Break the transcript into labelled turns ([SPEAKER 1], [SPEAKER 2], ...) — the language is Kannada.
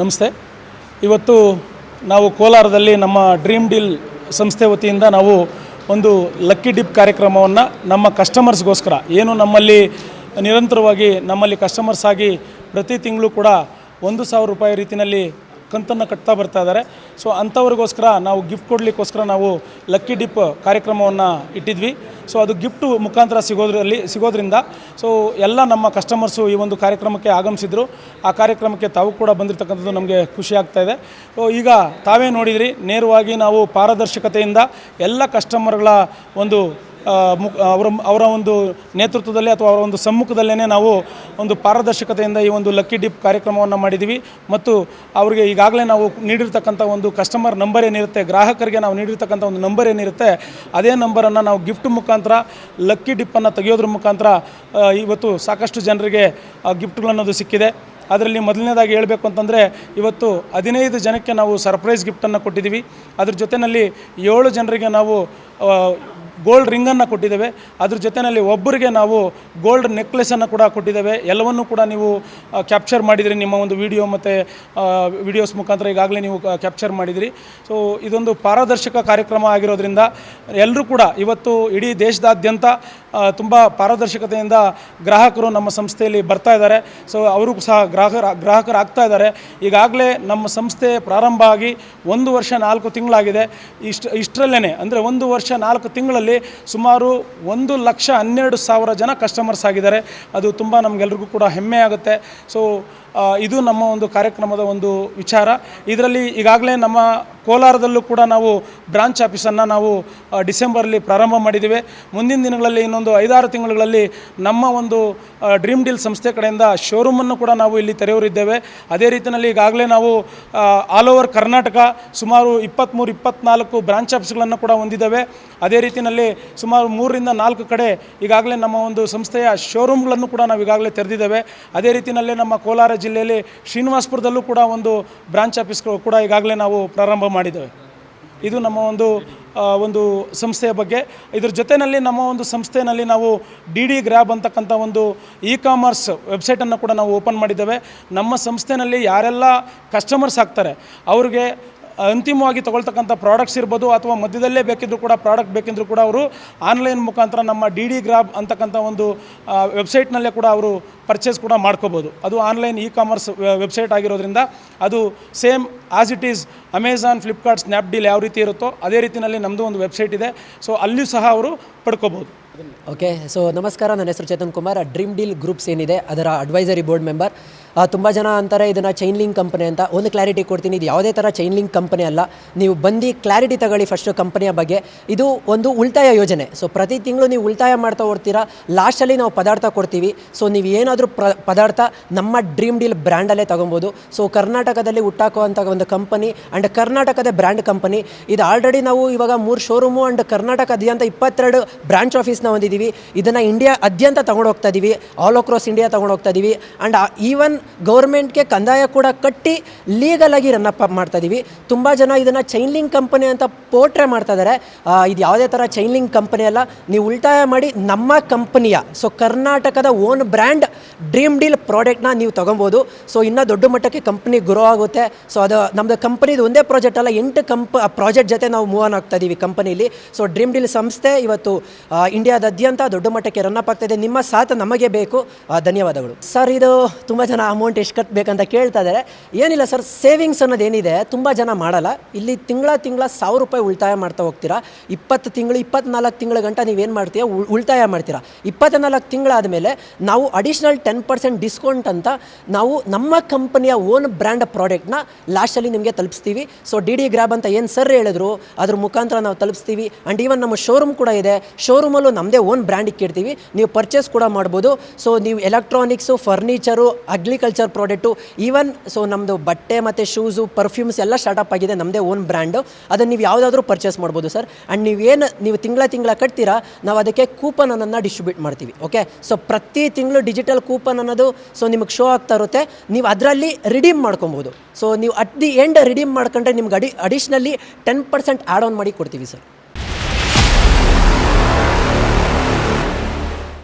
[SPEAKER 1] ನಮಸ್ತೆ. ಇವತ್ತು ನಾವು ಕೋಲಾರದಲ್ಲಿ ನಮ್ಮ ಡ್ರೀಮ್ ಡೀಲ್ ಸಂಸ್ಥೆ ವತಿಯಿಂದ ನಾವು ಒಂದು ಲಕ್ಕಿ ಡಿಪ್ ಕಾರ್ಯಕ್ರಮವನ್ನು ನಮ್ಮ ಕಸ್ಟಮರ್ಸ್ಗೋಸ್ಕರ ಏನು ನಮ್ಮಲ್ಲಿ ನಿರಂತರವಾಗಿ ನಮ್ಮಲ್ಲಿ ಕಸ್ಟಮರ್ಸ್ ಆಗಿ ಪ್ರತಿ ತಿಂಗಳು ಕೂಡ ಒಂದು ಸಾವಿರ ರೂಪಾಯಿ ರೀತಿಯಲ್ಲಿ ಕಂತನ್ನು ಕಟ್ತಾ ಬರ್ತಾ ಇದ್ದಾರೆ. ಸೊ ಅಂಥವ್ರಿಗೋಸ್ಕರ ನಾವು ಗಿಫ್ಟ್ ಕೊಡಲಿಕ್ಕೋಸ್ಕರ ನಾವು ಲಕ್ಕಿ ಡಿಪ್ ಕಾರ್ಯಕ್ರಮವನ್ನು ಇಟ್ಟಿದ್ವಿ. ಸೊ ಅದು ಗಿಫ್ಟು ಮುಖಾಂತರ ಸಿಗೋದ್ರಲ್ಲಿ, ಸಿಗೋದ್ರಿಂದ ಸೊ ಎಲ್ಲ ನಮ್ಮ ಕಸ್ಟಮರ್ಸು ಈ ಒಂದು ಕಾರ್ಯಕ್ರಮಕ್ಕೆ ಆಗಮಿಸಿದ್ರು. ಆ ಕಾರ್ಯಕ್ರಮಕ್ಕೆ ತಾವು ಕೂಡ ಬಂದಿರತಕ್ಕಂಥದ್ದು ನಮಗೆ ಖುಷಿ ಆಗ್ತಾ ಇದೆ. ಸೊ ಈಗ ತಾವೇ ನೋಡಿದ್ರಿ, ನೇರವಾಗಿ ನಾವು ಪಾರದರ್ಶಕತೆಯಿಂದ ಎಲ್ಲ ಕಸ್ಟಮರ್ಗಳ ಒಂದು ಅವರ ಅವರ ಒಂದು ನೇತೃತ್ವದಲ್ಲಿ ಅಥವಾ ಅವರ ಒಂದು ಸಮ್ಮುಖದಲ್ಲೇ ನಾವು ಒಂದು ಪಾರದರ್ಶಕತೆಯಿಂದ ಈ ಒಂದು ಲಕ್ಕಿ ಡಿಪ್ ಕಾರ್ಯಕ್ರಮವನ್ನು ಮಾಡಿದ್ದೀವಿ ಮತ್ತು ಅವರಿಗೆ ಈಗಾಗಲೇ ನಾವು ನೀಡಿರ್ತಕ್ಕಂಥ ಒಂದು ಕಸ್ಟಮರ್ ನಂಬರ್ ಏನಿರುತ್ತೆ, ಗ್ರಾಹಕರಿಗೆ ನಾವು ನೀಡಿರ್ತಕ್ಕಂಥ ಒಂದು ನಂಬರ್ ಏನಿರುತ್ತೆ, ಅದೇ ನಂಬರನ್ನು ನಾವು ಗಿಫ್ಟ್ ಮುಖಾಂತರ ಲಕ್ಕಿ ಡಿಪ್ಪನ್ನು ತೆಗೆಯೋದ್ರ ಮುಖಾಂತರ ಇವತ್ತು ಸಾಕಷ್ಟು ಜನರಿಗೆ ಗಿಫ್ಟ್ಗಳನ್ನೋದು ಸಿಕ್ಕಿದೆ. ಅದರಲ್ಲಿ ಮೊದಲನೇದಾಗಿ ಹೇಳಬೇಕು ಅಂತಂದರೆ, ಇವತ್ತು ಹದಿನೈದು ಜನಕ್ಕೆ ನಾವು ಸರ್ಪ್ರೈಸ್ ಗಿಫ್ಟನ್ನು ಕೊಟ್ಟಿದ್ದೀವಿ ಅದ್ರ ಜೊತೆಯಲ್ಲಿ ಏಳು ಜನರಿಗೆ ನಾವು ಗೋಲ್ಡ್ ರಿಂಗನ್ನು ಕೊಟ್ಟಿದ್ದೇವೆ. ಅದ್ರ ಜೊತೆಯಲ್ಲಿ ಒಬ್ಬರಿಗೆ ನಾವು ಗೋಲ್ಡ್ ನೆಕ್ಲೆಸನ್ನು ಕೂಡ ಕೊಟ್ಟಿದ್ದೇವೆ. ಎಲ್ಲವನ್ನೂ ಕೂಡ ನೀವು ಕ್ಯಾಪ್ಚರ್ ಮಾಡಿದಿರಿ ನಿಮ್ಮ ಒಂದು ವಿಡಿಯೋ ಮತ್ತು ವಿಡಿಯೋಸ್ ಮುಖಾಂತರ ಈಗಾಗಲೇ ನೀವು ಕ್ಯಾಪ್ಚರ್ ಮಾಡಿದಿರಿ. ಸೊ ಇದೊಂದು ಪಾರದರ್ಶಕ ಕಾರ್ಯಕ್ರಮ ಆಗಿರೋದ್ರಿಂದ ಎಲ್ಲರೂ ಕೂಡ ಇವತ್ತು ಇಡೀ ದೇಶದಾದ್ಯಂತ ತುಂಬ ಪಾರದರ್ಶಕತೆಯಿಂದ ಗ್ರಾಹಕರು ನಮ್ಮ ಸಂಸ್ಥೆಯಲ್ಲಿ ಬರ್ತಾ ಇದ್ದಾರೆ. ಸೊ ಅವರು ಸಹ ಗ್ರಾಹಕರ ಗ್ರಾಹಕರು ಆಗ್ತಾ ಇದ್ದಾರೆ. ಈಗಾಗಲೇ ನಮ್ಮ ಸಂಸ್ಥೆ ಪ್ರಾರಂಭ ಆಗಿ ಒಂದು ವರ್ಷ ನಾಲ್ಕು ತಿಂಗಳಾಗಿದೆ. ಇಷ್ಟು ಇಷ್ಟರಲ್ಲೇ ಅಂದರೆ ಒಂದು ವರ್ಷ ನಾಲ್ಕು ತಿಂಗಳಲ್ಲಿ ಸುಮಾರು ಒಂದು ಲಕ್ಷ ಹನ್ನೆರಡು ಸಾವಿರ ಜನ ಕಸ್ಟಮರ್ಸ್ ಆಗಿದ್ದಾರೆ. ಅದು ತುಂಬ ನಮಗೆಲ್ರಿಗೂ ಕೂಡ ಹೆಮ್ಮೆ ಆಗುತ್ತೆ ಸೊ ಇದು ನಮ್ಮ ಒಂದು ಕಾರ್ಯಕ್ರಮದ ಒಂದು ವಿಚಾರ. ಇದರಲ್ಲಿ ಈಗಾಗಲೇ ನಮ್ಮ ಕೋಲಾರದಲ್ಲೂ ಕೂಡ ನಾವು ಬ್ರಾಂಚ್ ಆಫೀಸನ್ನು ನಾವು ಡಿಸೆಂಬರಲ್ಲಿ ಪ್ರಾರಂಭ ಮಾಡಿದ್ದೇವೆ. ಮುಂದಿನ ದಿನಗಳಲ್ಲಿ ಇನ್ನೊಂದು ಐದಾರು ತಿಂಗಳುಗಳಲ್ಲಿ ನಮ್ಮ ಒಂದು ಡ್ರೀಮ್ ಡೀಲ್ ಸಂಸ್ಥೆ ಕಡೆಯಿಂದ ಶೋರೂಮನ್ನು ಕೂಡ ನಾವು ಇಲ್ಲಿ ತೆರೆಯೋರಿದ್ದೇವೆ. ಅದೇ ರೀತಿಯಲ್ಲಿ ಈಗಾಗಲೇ ನಾವು ಆಲ್ ಓವರ್ ಕರ್ನಾಟಕ ಸುಮಾರು ಇಪ್ಪತ್ತ್ಮೂರು ಇಪ್ಪತ್ನಾಲ್ಕು ಬ್ರಾಂಚ್ ಆಫೀಸ್ಗಳನ್ನು ಕೂಡ ಹೊಂದಿದ್ದೇವೆ. ಅದೇ ರೀತಿಯಲ್ಲಿ ಸುಮಾರು ಮೂರರಿಂದ ನಾಲ್ಕು ಕಡೆ ಈಗಾಗಲೇ ನಮ್ಮ ಒಂದು ಸಂಸ್ಥೆಯ ಶೋರೂಮ್ಗಳನ್ನು ಕೂಡ ನಾವು ಈಗಾಗಲೇ ತೆರೆದಿದ್ದೇವೆ. ಅದೇ ರೀತಿಯಲ್ಲಿ ನಮ್ಮ ಕೋಲಾರ ಜಿಲ್ಲೆಯಲ್ಲಿ ಶ್ರೀನಿವಾಸ್ಪುರದಲ್ಲೂ ಕೂಡ ಒಂದು ಬ್ರಾಂಚ್ ಆಫೀಸ್ ಕೂಡ ಈಗಾಗಲೇ ನಾವು ಪ್ರಾರಂಭ ಮಾಡಿದ್ದೇವೆ. ಇದು ನಮ್ಮ ಒಂದು ಒಂದು ಸಂಸ್ಥೆಯ ಬಗ್ಗೆ. ಇದ್ರ ಜೊತೆಯಲ್ಲಿ ನಮ್ಮ ಒಂದು ಸಂಸ್ಥೆಯಲ್ಲಿ ನಾವು ಡಿ ಡಿ ಗ್ರ್ಯಾಬ್ ಅಂತಕ್ಕಂಥ ಒಂದು ಇ ಕಾಮರ್ಸ್ ವೆಬ್ಸೈಟನ್ನು ಕೂಡ ನಾವು ಓಪನ್ ಮಾಡಿದ್ದೇವೆ. ನಮ್ಮ ಸಂಸ್ಥೆಯಲ್ಲಿ ಯಾರೆಲ್ಲ ಕಸ್ಟಮರ್ಸ್ ಆಗ್ತಾರೆ, ಅವ್ರಿಗೆ ಅಂತಿಮವಾಗಿ ತಗೊಳ್ತಕ್ಕಂಥ ಪ್ರಾಡಕ್ಟ್ಸ್ ಇರ್ಬೋದು ಅಥವಾ ಮಧ್ಯದಲ್ಲೇ ಬೇಕಿದ್ದರೂ ಕೂಡ ಪ್ರಾಡಕ್ಟ್ ಬೇಕಿದ್ದರೂ ಕೂಡ ಅವರು ಆನ್ಲೈನ್ ಮುಖಾಂತರ ನಮ್ಮ ಡಿ ಡಿ ಗ್ರಾಬ್ ಅಂತಕ್ಕಂಥ ಒಂದು ವೆಬ್ಸೈಟ್ನಲ್ಲೇ ಕೂಡ ಅವರು ಪರ್ಚೇಸ್ ಕೂಡ ಮಾಡ್ಕೋಬೋದು. ಅದು ಆನ್ಲೈನ್ ಇ ಕಾಮರ್ಸ್ ವೆಬ್ಸೈಟ್ ಆಗಿರೋದ್ರಿಂದ ಅದು same as it is Amazon Flipkart Snapdeal ಯಾವ ರೀತಿ ಇರುತ್ತೋ ಅದೇ ರೀತಿಯಲ್ಲಿ ನಮ್ಮದು ಒಂದು ವೆಬ್ಸೈಟ್ ಇದೆ. ಸೊ ಅಲ್ಲಿಯೂ ಸಹ ಅವರು ಪಡ್ಕೋಬೋದು.
[SPEAKER 2] ಓಕೆ ಸೊ ನಮಸ್ಕಾರ, ನನ್ನ ಹೆಸರು Chetan Kumar. Dream deal groups ಏನಿದೆ, ಅದರ ಅಡ್ವೈಸರಿ ಬೋರ್ಡ್ ಮೆಂಬರ್ ತುಂಬ ಜನ ಅಂತಾರೆ ಇದನ್ನು ಚೈನ್ ಲಿಂಕ್ ಕಂಪನಿ ಅಂತ. ಒಂದು ಕ್ಲಾರಿಟಿ ಕೊಡ್ತೀನಿ, ಇದು ಯಾವುದೇ ಥರ ಚೈನ್ ಲಿಂಕ್ ಕಂಪನಿ ಅಲ್ಲ. ನೀವು ಬಂದು ಕ್ಲಾರಿಟಿ ತಗೊಳ್ಳಿ ಫಸ್ಟು ಕಂಪನಿಯ ಬಗ್ಗೆ. ಇದು ಒಂದು ಉಳಿತಾಯ ಯೋಜನೆ. ಸೊ ಪ್ರತಿ ತಿಂಗಳು ನೀವು ಉಳಿತಾಯ ಮಾಡ್ತಾ ಹೋಗ್ತೀರಾ ಲಾಸ್ಟಲ್ಲಿ ನಾವು ಪದಾರ್ಥ ಕೊಡ್ತೀವಿ. ಸೊ ನೀವು ಏನಾದರೂ ಪ್ರ, ಪದಾರ್ಥ ನಮ್ಮ ಡ್ರೀಮ್ ಡೀಲ್ ಬ್ರ್ಯಾಂಡಲ್ಲೇ ತೊಗೊಬೋದು. ಸೊ ಕರ್ನಾಟಕದಲ್ಲಿ ಹುಟ್ಟಾಕುವಂಥ ಒಂದು ಕಂಪನಿ ಆ್ಯಂಡ್ ಕರ್ನಾಟಕದ ಬ್ರ್ಯಾಂಡ್ ಕಂಪನಿ ಇದು ಆಲ್ರೆಡಿ ನಾವು ಇವಾಗ ಮೂರು ಶೋರೂಮು ಆ್ಯಂಡ್ ಕರ್ನಾಟಕದ್ಯಂತ ಇಪ್ಪತ್ತೆರಡು ಬ್ರಾಂಚ್ ಆಫೀಸ್ನ ಹೊಂದಿದ್ದೀವಿ ಇದನ್ನು ಇಂಡಿಯಾ ಅದ್ಯಂತ ತಗೊಂಡು ಹೋಗ್ತಾ ಇದ್ದೀವಿ ಆಲ್ ಅಕ್ರಾಸ್ ಇಂಡಿಯಾ ತಗೊಂಡು ಹೋಗ್ತಾ ಇದ್ದೀವಿ ಆ್ಯಂಡ್ ಈವನ್ ಗೌರ್ಮೆಂಟ್ಗೆ ಕಂದಾಯ ಕೂಡ ಕಟ್ಟಿ ಲೀಗಲಾಗಿ ರನ್ ಅಪ್ ಮಾಡ್ತಾ ಇದ್ದೀವಿ ತುಂಬ ಜನ ಇದನ್ನು ಚೈನ್ಲಿಂಗ್ ಕಂಪನಿ ಅಂತ ಪೋಟ್ರೆ ಮಾಡ್ತಾ ಇದ್ದಾರೆ ಇದು ಯಾವುದೇ ಥರ ಚೈನ್ಲಿಂಗ್ ಕಂಪನಿ ಅಲ್ಲ. ನೀವು ಉಳಿತಾಯ ಮಾಡಿ ನಮ್ಮ ಕಂಪನಿಯ ಸೊ ಕರ್ನಾಟಕದ ಓನ್ ಬ್ರ್ಯಾಂಡ್ ಡ್ರೀಮ್ ಡೀಲ್ ಪ್ರಾಡಕ್ಟ್ನ ನೀವು ತೊಗೊಬೋದು. ಸೊ ಇನ್ನೂ ದೊಡ್ಡ ಮಟ್ಟಕ್ಕೆ ಕಂಪ್ನಿ ಗ್ರೋ ಆಗುತ್ತೆ. ಸೊ ಅದು ನಮ್ಮದು ಕಂಪನಿದು ಒಂದೇ ಪ್ರಾಜೆಕ್ಟ್ ಅಲ್ಲ. ಎಂಟು ಕಂಪ್ ಪ್ರಾಜೆಕ್ಟ್ ಜೊತೆ ನಾವು ಮೂವ್ ಆನ್ ಆಗ್ತಾ ಇದ್ದೀವಿ ಕಂಪನಿಲಿ ಸೊ ಡ್ರೀಮ್ ಡೀಲ್ ಸಂಸ್ಥೆ ಇವತ್ತು ಆ, ಇಂಡಿಯಾದಾದ್ಯಂತ ದೊಡ್ಡ ಮಟ್ಟಕ್ಕೆ ರನ್ ಅಪ್ ಆಗ್ತಾ ಇದೆ ನಿಮ್ಮ ಸಾಥ್ ನಮಗೆ ಬೇಕು. ಧನ್ಯವಾದಗಳು. ಸರ್, ಇದು ತುಂಬ ಜನ ಅಮೌಂಟ್ ಎಷ್ಟು ಕಟ್ಟಬೇಕಂತ ಕೇಳ್ತಾ ಇದ್ದಾರೆ ಏನಿಲ್ಲ ಸರ್ ಸೇವಿಂಗ್ಸ್ ಅನ್ನೋದೇನಿದೆ ತುಂಬ ಜನ ಮಾಡಲ್ಲ. ಇಲ್ಲಿ ತಿಂಗಳ ತಿಂಗಳ ಸಾವಿರ ರೂಪಾಯಿ ಉಳಿತಾಯ ಮಾಡ್ತಾ ಹೋಗ್ತೀರಾ? ಇಪ್ಪತ್ತು ತಿಂಗಳು, ಇಪ್ಪತ್ನಾಲ್ಕು ತಿಂಗಳ ಗಂಟ ನೀವೇನು ಮಾಡ್ತೀರಾ ಉಳ್- ಉಳಿತಾಯ ಮಾಡ್ತೀರಾ? ಇಪ್ಪತ್ನಾಲ್ಕು ತಿಂಗಳಾದಮೇಲೆ ನಾವು ಅಡಿಷ್ನಲ್ ಟೆನ್ ಪರ್ಸೆಂಟ್ ಡಿಸ್ಕೌಂಟ್ ಅಂತ ನಾವು ನಮ್ಮ ಕಂಪನಿಯ ಓನ್ ಬ್ರ್ಯಾಂಡ್ ಪ್ರಾಡಕ್ಟ್ನ ಲಾಸ್ಟಲ್ಲಿ ನಿಮಗೆ ತಲುಪಿಸ್ತೀವಿ. ಸೊ ಡಿ ಡಿ ಗ್ರಾಬ್ ಅಂತ ಏನು ಸರ್ ಹೇಳಿದ್ರು, ಅದ್ರ ಮುಖಾಂತರ ನಾವು ತಲುಪಿಸ್ತೀವಿ. ಆ್ಯಂಡ್ ಈವನ್ ನಮ್ಮ ಶೋರೂಮ್ ಕೂಡ ಇದೆ. ಶೋರೂಮಲ್ಲೂ ನಮ್ಮದೇ ಓನ್ ಬ್ರ್ಯಾಂಡ್ ಇಟ್ಟಿರ್ತೀವಿ ನೀವು ಪರ್ಚೇಸ್ ಕೂಡ ಮಾಡ್ಬೋದು. ಸೊ ನೀವು electronics furniture agriculture product even so ನಮ್ಮದು ಬಟ್ಟೆ ಮತ್ತು ಶೂಸು ಪರ್ಫ್ಯೂಮ್ಸ್ ಎಲ್ಲ ಸ್ಟಾರ್ಟಪ್ ಆಗಿದೆ. ನಮ್ಮದೇ ಓನ್ ಬ್ರ್ಯಾಂಡು ಅದನ್ನು ನೀವು ಯಾವುದಾದ್ರೂ ಪರ್ಚೇಸ್ ಮಾಡ್ಬೋದು ಸರ್ ಆ್ಯಂಡ್ ನೀವೇನು ನೀವು ತಿಂಗಳ ತಿಂಗಳ ಕಟ್ತೀರಾ, ನಾವು ಅದಕ್ಕೆ ಕೂಪನ್ ಅನ್ನೋದನ್ನ ಡಿಸ್ಟ್ರಿಬ್ಯೂಟ್ ಮಾಡ್ತೀವಿ ಓಕೆ ಸೊ ಪ್ರತಿ ತಿಂಗಳು ಡಿಜಿಟಲ್ ಕೂಪನ್ ಅನ್ನೋದು ಸೊ ನಿಮಗೆ ಶೋ ಆಗ್ತಾ ಇರುತ್ತೆ. ನೀವು ಅದರಲ್ಲಿ ರಿಡೀಮ್ ಮಾಡ್ಕೊಬೋದು. ಸೊ ನೀವು ಅಟ್ ದಿ ಎಂಡ್ ರಿಡೀಮ್ ಮಾಡ್ಕೊಂಡ್ರೆ ನಿಮ್ಗೆ ಅಡಿ additionally ten percent add on ಮಾಡಿ ಕೊಡ್ತೀವಿ ಸರ್